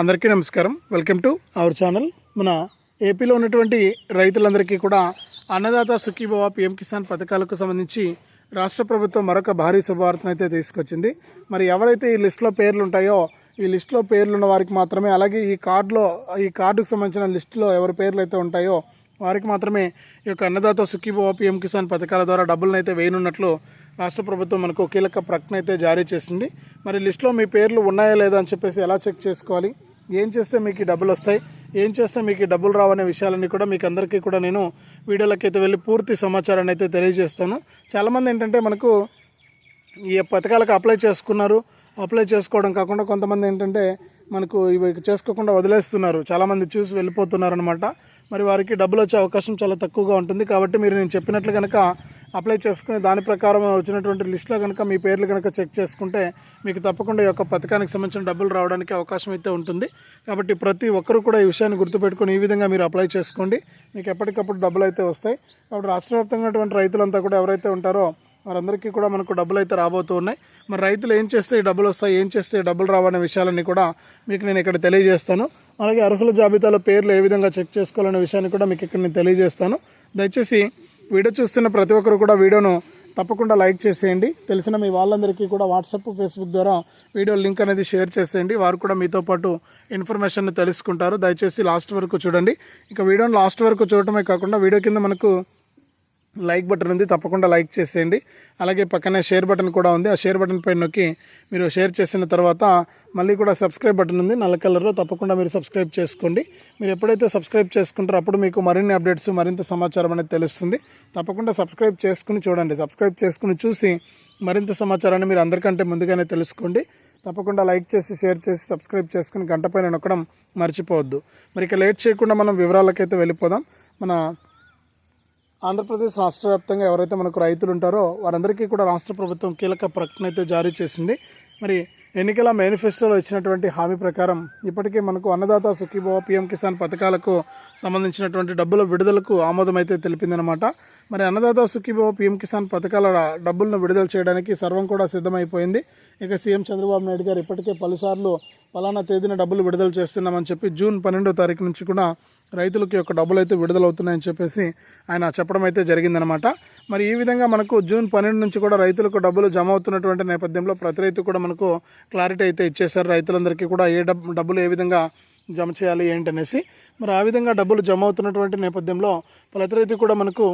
అందరికీ నమస్కారం. Welcome to our channel మన ఏపీలో ఉన్నటువంటి రైతులందరికీ కూడా అన్నదాత సుఖీభవ పిఎం కిసాన్ పథకాలకు సంబంధించి రాష్ట్ర ప్రభుత్వం మరొక భారీ శుభవార్తను అయితే తీసుకొచ్చింది. మరి ఎవరైతే ఈ లిస్టులో పేర్లు ఉంటాయో ఈ లిస్టులో పేర్లు ఉన్న వారికి మాత్రమే అలాగే ఈ కార్డులో ఈ కార్డుకు సంబంధించిన లిస్టులో ఎవరి పేర్లు అయితే ఉంటాయో వారికి మాత్రమే ఈ యొక్క అన్నదాత సుఖీభవ పిఎం కిసాన్ పథకాల ద్వారా డబ్బులను అయితే వేయనున్నట్లు రాష్ట్ర ప్రభుత్వం మనకు కీలక ప్రకటన అయితే జారీ చేసింది. మరి లిస్టులో మీ పేర్లు ఉన్నాయా లేదా అని చెప్పేసి ఎలా చెక్ చేసుకోవాలి? ఏం చేస్తే మీకు డబ్బులు వస్తాయి? ఏం చేస్తే మీకు డబ్బులు రావనే విషయాలన్నీ కూడా మీకు అందరికీ కూడా నేను వీడియోలకి అయితే వెళ్ళి పూర్తి సమాచారాన్ని అయితే తెలియజేస్తాను. చాలామంది ఏంటంటే మనకు ఈ పథకాలకు అప్లై చేసుకున్నారు. అప్లై చేసుకోవడం కాకుండా కొంతమంది ఏంటంటే మనకు ఇవి చేసుకోకుండా వదిలేస్తున్నారు. చాలామంది చూసి వెళ్ళిపోతున్నారు అనమాట మరి వారికి డబ్బులు వచ్చే అవకాశం చాలా తక్కువగా ఉంటుంది. కాబట్టి మీరు నేను చెప్పినట్లు కనుక అప్లై చేసుకుని దాని ప్రకారం వచ్చినటువంటి లిస్టులో కనుక మీ పేర్లు కనుక చెక్ చేసుకుంటే మీకు తప్పకుండా ఈ యొక్క పథకానికి సంబంధించిన డబ్బులు రావడానికి అవకాశం అయితే ఉంటుంది. కాబట్టి ప్రతి ఒక్కరు కూడా ఈ విషయాన్ని గుర్తుపెట్టుకొని ఈ విధంగా మీరు అప్లై చేసుకోండి. మీకు ఎప్పటికప్పుడు డబ్బులు అయితే వస్తాయి. కాబట్టి రాష్ట్ర వ్యాప్తంగా రైతులంతా కూడా ఎవరైతే ఉంటారో వారందరికీ కూడా మనకు డబ్బులు అయితే రాబోతూ ఉన్నాయి. మరి రైతులు ఏం చేస్తే డబ్బులు వస్తాయి? ఏం చేస్తే డబ్బులు రావనే విషయాలన్నీ కూడా మీకు నేను ఇక్కడ తెలియజేస్తాను. అలాగే అర్హుల జాబితాలో పేర్లు ఏ విధంగా చెక్ చేసుకోవాలనే విషయాన్ని కూడా మీకు ఇక్కడ నేను తెలియజేస్తాను. దయచేసి వీడియో చూస్తున్న ప్రతి ఒక్కరు కూడా వీడియోను తప్పకుండా లైక్ చేసేయండి. తెలిసిన మీ వాళ్ళందరికీ కూడా వాట్సాప్ ఫేస్బుక్ ద్వారా వీడియో లింక్ అనేది షేర్ చేసేయండి. వారు కూడా మీతో పాటు ఇన్ఫర్మేషన్ తెలుసుకుంటారు. దయచేసి లాస్ట్ వరకు చూడండి. ఇక వీడియోని లాస్ట్ వరకు చూడటమే కాకుండా వీడియో కింద మనకు లైక్ బటన్ ఉంది తప్పకుండా లైక్ చేసేయండి. అలాగే పక్కనే షేర్ బటన్ కూడా ఉంది. ఆ షేర్ బటన్ పైన నొక్కి మీరు షేర్ చేసిన తర్వాత మళ్ళీ కూడా సబ్స్క్రైబ్ బటన్ ఉంది. నల్ల కలర్లో తప్పకుండా మీరు సబ్స్క్రైబ్ చేసుకోండి. మీరు ఎప్పుడైతే సబ్స్క్రైబ్ చేసుకుంటారో అప్పుడు మీకు మరిన్ని అప్డేట్స్ మరింత సమాచారం అనేది తెలుస్తుంది. తప్పకుండా సబ్స్క్రైబ్ చేసుకుని చూడండి. సబ్స్క్రైబ్ చేసుకుని చూసి మరింత సమాచారాన్ని మీరు అందరికంటే ముందుగానే తెలుసుకోండి. తప్పకుండా లైక్ చేసి షేర్ చేసి సబ్స్క్రైబ్ చేసుకుని గంట పైన నొక్కడం మర్చిపోవద్దు. మరి ఇక లేట్ చేయకుండా మనం వివరాలకైతే వెళ్ళిపోదాం. మన ఆంధ్రప్రదేశ్ రాష్ట్ర వ్యాప్తంగా ఎవరైతే మనకు రైతులు ఉంటారో వారందరికీ కూడా రాష్ట్ర ప్రభుత్వం కీలక ప్రకటన అయితే జారీ చేసింది. మరి ఎన్నికల మేనిఫెస్టోలో ఇచ్చినటువంటి హామీ ప్రకారం ఇప్పటికే మనకు అన్నదాత సుఖీభవ పిఎం కిసాన్ పథకాలకు సంబంధించినటువంటి డబ్బుల విడుదలకు ఆమోదం అయితే తెలిపిందనమాట మరి అన్నదాత సుఖీభవ పిఎం కిసాన్ పథకాల డబ్బులను విడుదల చేయడానికి సర్వం కూడా సిద్ధమైపోయింది. ఇక సీఎం చంద్రబాబు నాయుడు గారు ఇప్పటికే పలుసార్లు పలానా తేదీన డబ్బులు విడుదల చేస్తున్నామని చెప్పి జూన్ పన్నెండో తారీఖు నుంచి కూడా రైతులకి యొక్క డబ్బులు అయితే విడుదలవుతున్నాయని చెప్పేసి ఆయన చెప్పడం అయితే జరిగిందనమాట మరి ఈ విధంగా మనకు జూన్ పన్నెండు నుంచి కూడా రైతులకు డబ్బులు జమ అవుతున్నటువంటి నేపథ్యంలో ప్రతి రైతు కూడా మనకు క్లారిటీ అయితే ఇచ్చేశారు. రైతులందరికీ కూడా ఏ డబ్బు డబ్బులు ఏ విధంగా జమ చేయాలి ఏంటనేసి. మరి ఆ విధంగా డబ్బులు జమ అవుతున్నటువంటి నేపథ్యంలో ప్రతి రైతు కూడా మనకు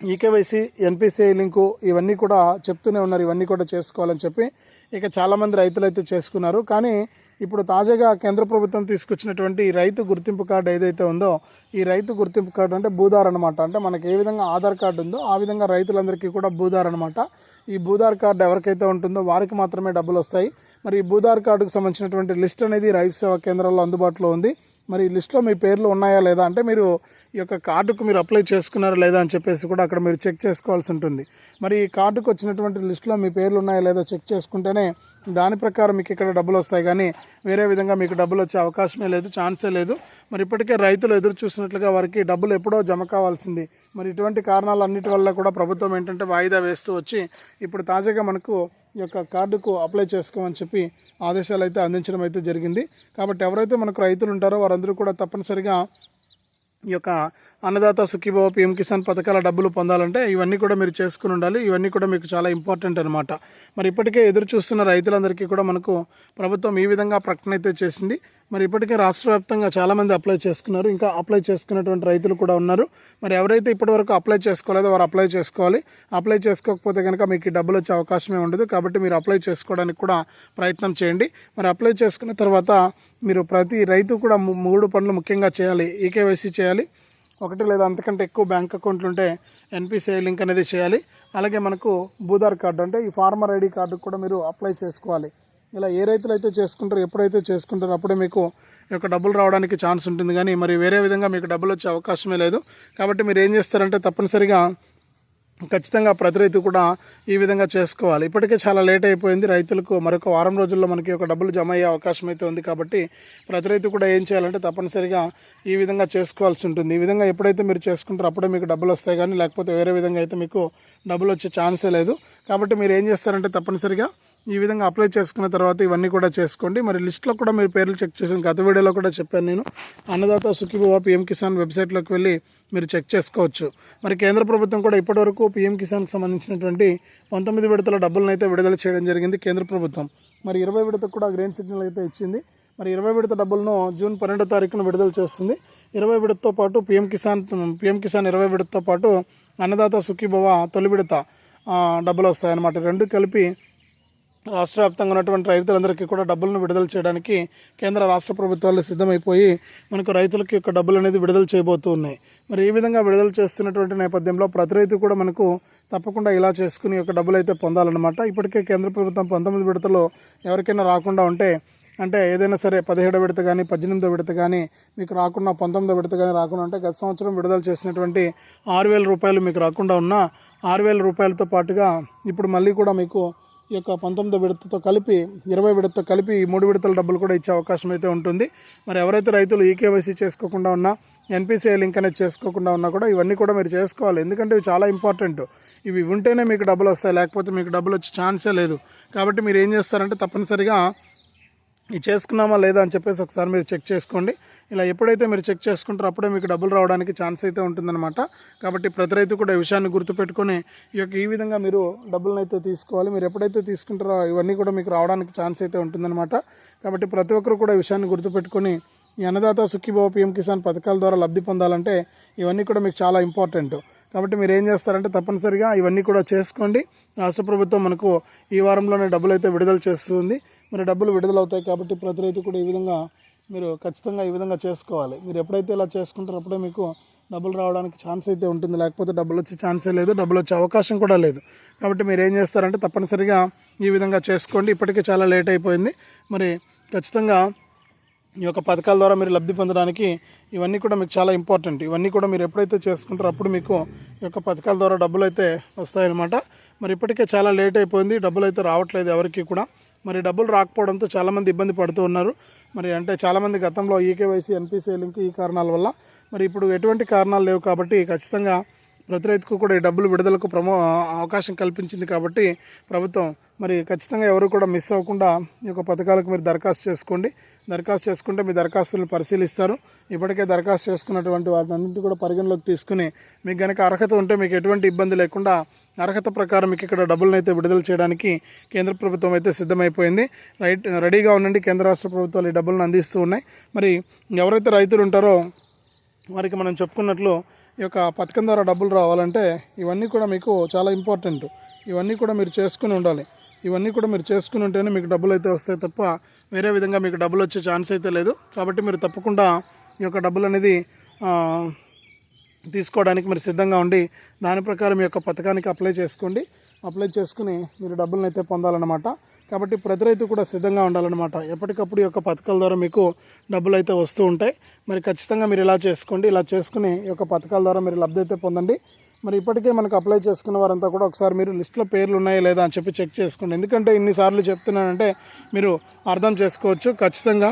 ఈకేవైసీ ఎన్పిసిఐ లింకు ఇవన్నీ కూడా చెప్తూనే ఉన్నారు. ఇవన్నీ కూడా చేసుకోవాలని చెప్పి ఇక చాలామంది రైతులు అయితే చేసుకున్నారు. కానీ ఇప్పుడు తాజాగా కేంద్ర ప్రభుత్వం తీసుకొచ్చినటువంటి రైతు గుర్తింపు కార్డు ఏదైతే ఉందో ఈ రైతు గుర్తింపు కార్డు అంటే భూదార్ అనమాట అంటే మనకి ఏ విధంగా ఆధార్ కార్డు ఉందో ఆ విధంగా రైతులందరికీ కూడా భూదార్ అనమాట ఈ భూదార్ కార్డు ఎవరికైతే ఉంటుందో వారికి మాత్రమే డబ్బులు వస్తాయి. మరి ఈ భూదార్ కార్డుకు సంబంధించినటువంటి లిస్ట్ అనేది రైతు సేవా కేంద్రాల్లో అందుబాటులో ఉంది. మరి ఈ లిస్ట్లో మీ పేర్లు ఉన్నాయా లేదా? అంటే మీరు ఈ యొక్క కార్డుకు మీరు అప్లై చేసుకున్నారా లేదా అని చెప్పేసి కూడా అక్కడ మీరు చెక్ చేసుకోవాల్సి ఉంటుంది. మరి ఈ కార్డుకు వచ్చినటువంటి లిస్టులో మీ పేర్లు ఉన్నాయా లేదో చెక్ చేసుకుంటేనే దాని ప్రకారం మీకు ఇక్కడ డబ్బులు వస్తాయి. కానీ వేరే విధంగా మీకు డబ్బులు వచ్చే అవకాశమే లేదు ఛాన్సే లేదు. మరి ఇప్పటికే రైతులు ఎదురు చూసినట్లుగా వారికి డబ్బులు ఎప్పుడో జమ కావాల్సింది. మరి ఇటువంటి కారణాలన్నిటి వల్ల కూడా ప్రభుత్వం ఏంటంటే వాయిదా వేస్తూ వచ్చి ఇప్పుడు తాజాగా మనకు ఈ యొక్క కార్డుకు అప్లై చేసుకోమని చెప్పి ఆదేశాలు అయితే అందించడం అయితే జరిగింది. కాబట్టి ఎవరైతే మనకు రైతులు ఉంటారో వారందరూ కూడా తప్పనిసరిగా ఈ యొక్క అన్నదాత సుఖీభవ పిఎం కిసాన్ పథకాల డబ్బులు పొందాలంటే ఇవన్నీ కూడా మీరు చేసుకుని ఉండాలి. ఇవన్నీ కూడా మీకు చాలా ఇంపార్టెంట్ అనమాట మరి ఇప్పటికే ఎదురు చూస్తున్న రైతులందరికీ కూడా మనకు ప్రభుత్వం ఈ విధంగా ప్రకటన అయితే చేసింది. మరి ఇప్పటికే రాష్ట్ర వ్యాప్తంగా చాలామంది అప్లై చేసుకున్నారు. ఇంకా అప్లై చేసుకున్నటువంటి రైతులు కూడా ఉన్నారు. మరి ఎవరైతే ఇప్పటివరకు అప్లై చేసుకోలేదో వారు అప్లై చేసుకోవాలి. అప్లై చేసుకోకపోతే కనుక మీకు ఈ డబ్బులు వచ్చే అవకాశమే ఉండదు. కాబట్టి మీరు అప్లై చేసుకోవడానికి కూడా ప్రయత్నం చేయండి. మరి అప్లై చేసుకున్న తర్వాత మీరు ప్రతి రైతు కూడా మూడు పనులు ముఖ్యంగా చేయాలి. ఈకేవైసీ చేయాలి. ఒకటి లేదా అంతకంటే ఎక్కువ బ్యాంక్ అకౌంట్లు ఉంటే ఎన్పిసిఐ లింక్ అనేది చేయాలి. అలాగే మనకు భూదార్ కార్డు అంటే ఈ ఫార్మర్ ఐడి కార్డు కూడా మీరు అప్లై చేసుకోవాలి. ఇలా ఏ రైతులు అయితే చేసుకుంటారో ఎప్పుడైతే చేసుకుంటారో అప్పుడే మీకు ఈ యొక్క డబ్బులు రావడానికి ఛాన్స్ ఉంటుంది. కానీ మరి వేరే విధంగా మీకు డబ్బులు వచ్చే అవకాశమే లేదు. కాబట్టి మీరు ఏం చేస్తారంటే తప్పనిసరిగా ఖచ్చితంగా ప్రతి రైతు కూడా ఈ విధంగా చేసుకోవాలి. ఇప్పటికే చాలా లేట్ అయిపోయింది. రైతులకు మరొక వారం రోజుల్లో మనకి ఒక డబ్బులు జమ అయ్యే అవకాశం అయితే ఉంది కాబట్టి ప్రతి రైతు కూడా ఏం చేయాలంటే తప్పనిసరిగా ఈ విధంగా చేసుకోవాల్సి ఉంటుంది. ఈ విధంగా ఎప్పుడైతే మీరు చేసుకుంటారో అప్పుడే మీకు డబ్బులు వస్తాయి కానీ లేకపోతే వేరే విధంగా అయితే మీకు డబ్బులు వచ్చే ఛాన్సే లేదు. కాబట్టి మీరు ఏం చేస్తారంటే తప్పనిసరిగా ఈ విధంగా అప్లై చేసుకున్న తర్వాత ఇవన్నీ కూడా చేసుకోండి. మరి లిస్ట్లో కూడా మీరు పేర్లు చెక్ చేసిన గత వీడియోలో కూడా చెప్పాను నేను. అన్నదాత సుఖీభవ పిఎం కిసాన్ వెబ్సైట్లోకి వెళ్ళి మీరు చెక్ చేసుకోవచ్చు. మరి కేంద్ర ప్రభుత్వం కూడా ఇప్పటివరకు పిఎం కిసాన్కి సంబంధించినటువంటి పంతొమ్మిది విడతల డబ్బులను అయితే విడుదల చేయడం జరిగింది కేంద్ర ప్రభుత్వం. మరి ఇరవై విడతకు కూడా గ్రీన్ సిగ్నల్ అయితే ఇచ్చింది. మరి ఇరవై విడత డబ్బులను జూన్ పన్నెండో తారీఖున విడుదల చేస్తుంది. ఇరవై విడతతో పాటు పిఎం కిసాన్ పిఎం కిసాన్ ఇరవై విడతతో పాటు అన్నదాత సుఖీభవ తొలి విడత డబ్బులు వస్తాయన్నమాట. రెండు కలిపి రాష్ట్ర వ్యాప్తంగా ఉన్నటువంటి రైతులందరికీ కూడా డబ్బులను విడుదల చేయడానికి కేంద్ర రాష్ట్ర ప్రభుత్వాలు సిద్ధమైపోయి మనకు రైతులకి యొక్క డబ్బులు అనేది విడుదల చేయబోతూ ఉన్నాయి. మరి ఈ విధంగా విడుదల చేస్తున్నటువంటి నేపథ్యంలో ప్రతి రైతు కూడా మనకు తప్పకుండా ఇలా చేసుకుని ఒక డబ్బులు అయితే పొందాలన్నమాట. ఇప్పటికే కేంద్ర ప్రభుత్వం పంతొమ్మిది విడతలో ఎవరికైనా రాకుండా ఉంటే అంటే ఏదైనా సరే పదిహేడో విడత కానీ పద్దెనిమిదో విడత కానీ మీకు రాకుండా పంతొమ్మిదో విడత కానీ రాకుండా ఉంటే గత సంవత్సరం విడుదల చేసినటువంటి ఆరు వేల రూపాయలు మీకు రాకుండా ఉన్న ఆరు వేల రూపాయలతో పాటుగా ఇప్పుడు మళ్ళీ కూడా మీకు ఈ యొక్క పంతొమ్మిదో విడతతో కలిపి ఇరవై విడతతో కలిపి ఈ మూడు విడతల డబ్బులు కూడా ఇచ్చే అవకాశం అయితే ఉంటుంది. మరి ఎవరైతే రైతులు ఈకేవైసీ చేసుకోకుండా ఉన్నా ఎన్పిసిఐ లింక్ అనేది చేసుకోకుండా ఉన్నా కూడా ఇవన్నీ కూడా మీరు చేసుకోవాలి. ఎందుకంటే ఇవి చాలా ఇంపార్టెంట్. ఇవి ఉంటేనే మీకు డబ్బులు వస్తాయి లేకపోతే మీకు డబ్బులు వచ్చే ఛాన్సే లేదు. కాబట్టి మీరు ఏం చేస్తారంటే తప్పనిసరిగా ఇది చేసుకున్నామా లేదా? అని చెప్పేసి ఒకసారి మీరు చెక్ చేసుకోండి. ఇలా ఎప్పుడైతే మీరు చెక్ చేసుకుంటారో అప్పుడే మీకు డబ్బులు రావడానికి ఛాన్స్ అయితే ఉంటుందన్నమాట. కాబట్టి ప్రతి రైతు కూడా ఈ విషయాన్ని గుర్తుపెట్టుకొని ఈ యొక్క ఈ విధంగా మీరు డబ్బులను అయితే తీసుకోవాలి. మీరు ఎప్పుడైతే తీసుకుంటారో ఇవన్నీ కూడా మీకు రావడానికి ఛాన్స్ అయితే ఉంటుందన్నమాట. కాబట్టి ప్రతి ఒక్కరు కూడా ఈ విషయాన్ని గుర్తుపెట్టుకొని ఈ అన్నదాత సుఖీభావ పిఎం కిసాన్ పథకాల ద్వారా లబ్ధి పొందాలంటే ఇవన్నీ కూడా మీకు చాలా ఇంపార్టెంట్. కాబట్టి మీరు ఏం చేస్తారంటే తప్పనిసరిగా ఇవన్నీ కూడా చేసుకోండి. రాష్ట్ర ప్రభుత్వం మనకు ఈ వారంలోనే డబ్బులు అయితే విడుదల చేస్తుంది. మరి డబ్బులు విడుదలవుతాయి కాబట్టి ప్రతి రైతు కూడా ఈ విధంగా మీరు ఖచ్చితంగా ఈ విధంగా చేసుకోవాలి. మీరు ఎప్పుడైతే ఇలా చేసుకుంటారో అప్పుడే మీకు డబ్బులు రావడానికి ఛాన్స్ అయితే ఉంటుంది. లేకపోతే డబ్బులు వచ్చే ఛాన్సే లేదు డబ్బులు వచ్చే అవకాశం కూడా లేదు. కాబట్టి మీరు ఏం చేస్తారంటే తప్పనిసరిగా ఈ విధంగా చేసుకోండి. ఇప్పటికే చాలా లేట్ అయిపోయింది. మరి ఖచ్చితంగా ఈ యొక్క పథకాల ద్వారా మీరు లబ్ధి పొందడానికి ఇవన్నీ కూడా మీకు చాలా ఇంపార్టెంట్ ఇవన్నీ కూడా మీరు ఎప్పుడైతే చేసుకుంటారో అప్పుడు మీకు ఈ యొక్క పథకాల ద్వారా డబ్బులు అయితే వస్తాయన్నమాట. మరి ఇప్పటికే చాలా లేట్ అయిపోయింది. డబ్బులు అయితే రావట్లేదు ఎవరికి కూడా. మరి డబ్బులు రాకపోవడంతో చాలామంది ఇబ్బంది పడుతూ ఉన్నారు. మరి అంటే చాలామంది గతంలో ఈకేవైసీ ఎన్పిసిఐ లింక్ ఈ కారణాల వల్ల. మరి ఇప్పుడు ఎటువంటి కారణాలు లేవు కాబట్టి ఖచ్చితంగా ప్రతి రైతుకు కూడా ఈ డబ్బులు విడుదలకు ప్రమో అవకాశం కల్పించింది కాబట్టి ప్రభుత్వం మరి ఖచ్చితంగా ఎవరు కూడా మిస్ అవ్వకుండా ఈ యొక్క పథకాలకు మీరు దరఖాస్తు చేసుకోండి. దరఖాస్తు చేసుకుంటే మీ దరఖాస్తులను పరిశీలిస్తారు. ఇప్పటికే దరఖాస్తు చేసుకున్నటువంటి వాటిని అన్నింటి కూడా పరిగణలోకి తీసుకుని మీకు కనుక అర్హత ఉంటే మీకు ఎటువంటి ఇబ్బంది లేకుండా అర్హత ప్రకారం మీకు ఇక్కడ డబ్బులను అయితే విడుదల చేయడానికి కేంద్ర ప్రభుత్వం అయితే సిద్ధమైపోయింది. రైట్ రెడీగా ఉండండి. కేంద్ర రాష్ట్ర ప్రభుత్వాలు ఈ డబ్బులను అందిస్తూ ఉన్నాయి. మరి ఎవరైతే రైతులు ఉంటారో వారికి మనం చెప్పుకున్నట్లు ఈ యొక్క పథకం ద్వారా డబ్బులు రావాలంటే ఇవన్నీ కూడా మీకు చాలా ఇంపార్టెంట్. ఇవన్నీ కూడా మీరు చేసుకుని ఉండాలి. ఇవన్నీ కూడా మీరు చేసుకుని ఉంటేనే మీకు డబ్బులు అయితే వస్తాయి తప్ప వేరే విధంగా మీకు డబ్బులు వచ్చే ఛాన్స్ అయితే లేదు. కాబట్టి మీరు తప్పకుండా ఈ యొక్క డబ్బులు అనేది తీసుకోవడానికి మీరు సిద్ధంగా ఉండి దాని ప్రకారం మీ యొక్క పథకానికి అప్లై చేసుకోండి. అప్లై చేసుకుని మీరు డబ్బులను అయితే పొందాలన్నమాట. కాబట్టి ప్రతి రైతు కూడా సిద్ధంగా ఉండాలన్నమాట. ఎప్పటికప్పుడు ఈ యొక్క పథకాల ద్వారా మీకు డబ్బులు అయితే వస్తూ ఉంటాయి. మరి ఖచ్చితంగా మీరు ఇలా చేసుకోండి ఇలా చేసుకుని ఈ యొక్క పథకాల ద్వారా మీరు లబ్ధి అయితే పొందండి. మరి ఇప్పటికే మనకు అప్లై చేసుకున్న వారంతా కూడా ఒకసారి మీరు లిస్ట్లో పేర్లు ఉన్నాయా లేదా అని చెప్పి చెక్ చేసుకోండి. ఎందుకంటే ఇన్నిసార్లు చెప్తున్నానంటే మీరు అర్థం చేసుకోవచ్చు ఖచ్చితంగా.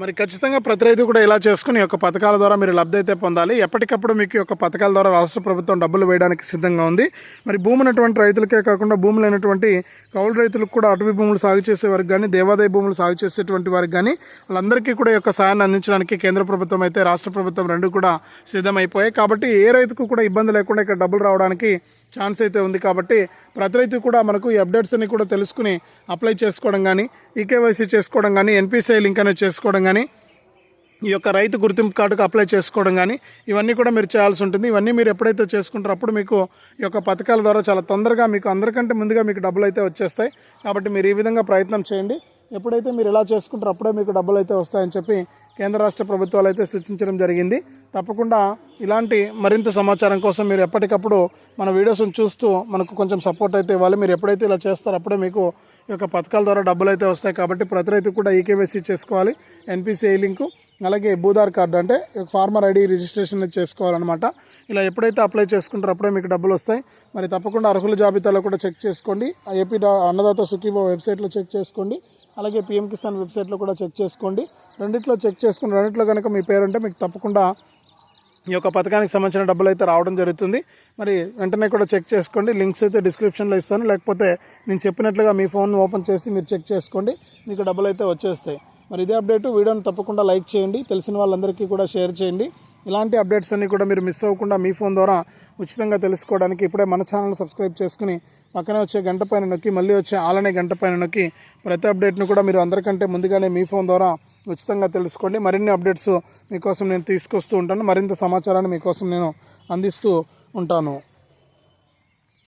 మరి ఖచ్చితంగా ప్రతి రైతు కూడా ఇలా చేసుకుని యొక్క పథకాల ద్వారా మీరు లబ్ధి అయితే పొందాలి. ఎప్పటికప్పుడు మీకు యొక్క పథకాల ద్వారా రాష్ట్ర ప్రభుత్వం డబ్బులు వేయడానికి సిద్ధంగా ఉంది. మరి భూమి ఉన్నటువంటి రైతులకే కాకుండా భూమి లేనటువంటి కౌలు రైతులకు కూడా అటవీ భూములు సాగు చేసే వారికి కానీ దేవాదాయ భూములు సాగు చేసేటువంటి వారికి కానీ వాళ్ళందరికీ కూడా యొక్క సాయాన్ని అందించడానికి కేంద్ర ప్రభుత్వం అయితే రాష్ట్ర ప్రభుత్వం రెండు కూడా సిద్ధమైపోయాయి. కాబట్టి ఏ రైతుకు కూడా ఇబ్బంది లేకుండా ఇక్కడ డబ్బులు రావడానికి ఛాన్స్ అయితే ఉంది. కాబట్టి ప్రతి రైతు కూడా మనకు ఈ అప్డేట్స్ అన్ని కూడా తెలుసుకుని అప్లై చేసుకోవడం కానీ ఈకేవైసీ చేసుకోవడం కానీ ఎన్పిసిఐ లింక్ అనేది చేసుకోవడం కానీ ఈ యొక్క రైతు గుర్తింపు కార్డుకు అప్లై చేసుకోవడం కానీ ఇవన్నీ కూడా మీరు చేయాల్సి ఉంటుంది. ఇవన్నీ మీరు ఎప్పుడైతే చేసుకుంటారో అప్పుడు మీకు ఈ యొక్క పథకాల ద్వారా చాలా తొందరగా మీకు అందరికంటే ముందుగా మీకు డబ్బులు అయితే వచ్చేస్తాయి. కాబట్టి మీరు ఈ విధంగా ప్రయత్నం చేయండి. ఎప్పుడైతే మీరు ఇలా చేసుకుంటారో అప్పుడే మీకు డబ్బులు అయితే వస్తాయని చెప్పి కేంద్ర రాష్ట్ర ప్రభుత్వాలు అయితే సూచించడం జరిగింది. తప్పకుండా ఇలాంటి మరింత సమాచారం కోసం మీరు ఎప్పటికప్పుడు మన వీడియోస్ని చూస్తూ మనకు కొంచెం సపోర్ట్ అయితే ఇవ్వాలి. మీరు ఎప్పుడైతే ఇలా చేస్తారో అప్పుడే మీకు ఈ యొక్క పథకాల ద్వారా డబ్బులు అయితే వస్తాయి. కాబట్టి ప్రతి రైతు కూడా ఈకేవైసీ చేసుకోవాలి. ఎన్పిసిఐ లింకు అలాగే భూదార్ కార్డు అంటే ఫార్మర్ ఐడి రిజిస్ట్రేషన్ చేసుకోవాలన్నమాట. ఇలా ఎప్పుడైతే అప్లై చేసుకుంటారో అప్పుడే మీకు డబ్బులు వస్తాయి. మరి తప్పకుండా అర్హుల జాబితాలో కూడా చెక్ చేసుకోండి. ఏపీ అన్నదాత సుఖీభో వెబ్సైట్లో చెక్ చేసుకోండి. అలాగే పిఎం కిసాన్ వెబ్సైట్లో కూడా చెక్ చేసుకోండి. రెండిట్లో చెక్ చేసుకుని రెండిట్లో కనుక మీ పేరు ఉంటే మీకు తప్పకుండా ఈ యొక్క పథకానికి సంబంధించిన డబ్బులు అయితే రావడం జరుగుతుంది. మరి వెంటనే కూడా చెక్ చేసుకోండి. లింక్స్ అయితే డిస్క్రిప్షన్లో ఇస్తాను. లేకపోతే నేను చెప్పినట్లుగా మీ ఫోన్ ఓపెన్ చేసి మీరు చెక్ చేసుకోండి. మీకు డబ్బులు అయితే వచ్చేస్తాయి. మరి ఇదే అప్డేట్. వీడియోని తప్పకుండా లైక్ చేయండి. తెలిసిన వాళ్ళందరికీ కూడా షేర్ చేయండి. ఇలాంటి అప్డేట్స్ అన్నీ కూడా మీరు మిస్ అవ్వకుండా మీ ఫోన్ ద్వారా ఉచితంగా తెలుసుకోవడానికి ఇప్పుడే మన ఛానల్ సబ్స్క్రైబ్ చేసుకుని పక్కనే వచ్చే గంట పైన నొక్కి మళ్ళీ వచ్చే ఆలనే గంట పైన నొక్కి ప్రతి అప్డేట్ను కూడా మీరు అందరికంటే ముందుగానే మీ ఫోన్ ద్వారా ఉచితంగా తెలుసుకోండి. మరిన్ని అప్డేట్స్ మీకోసం నేను తీసుకొస్తూ ఉంటాను. మరింత సమాచారాన్ని మీకోసం నేను అందిస్తూ ఉంటాను.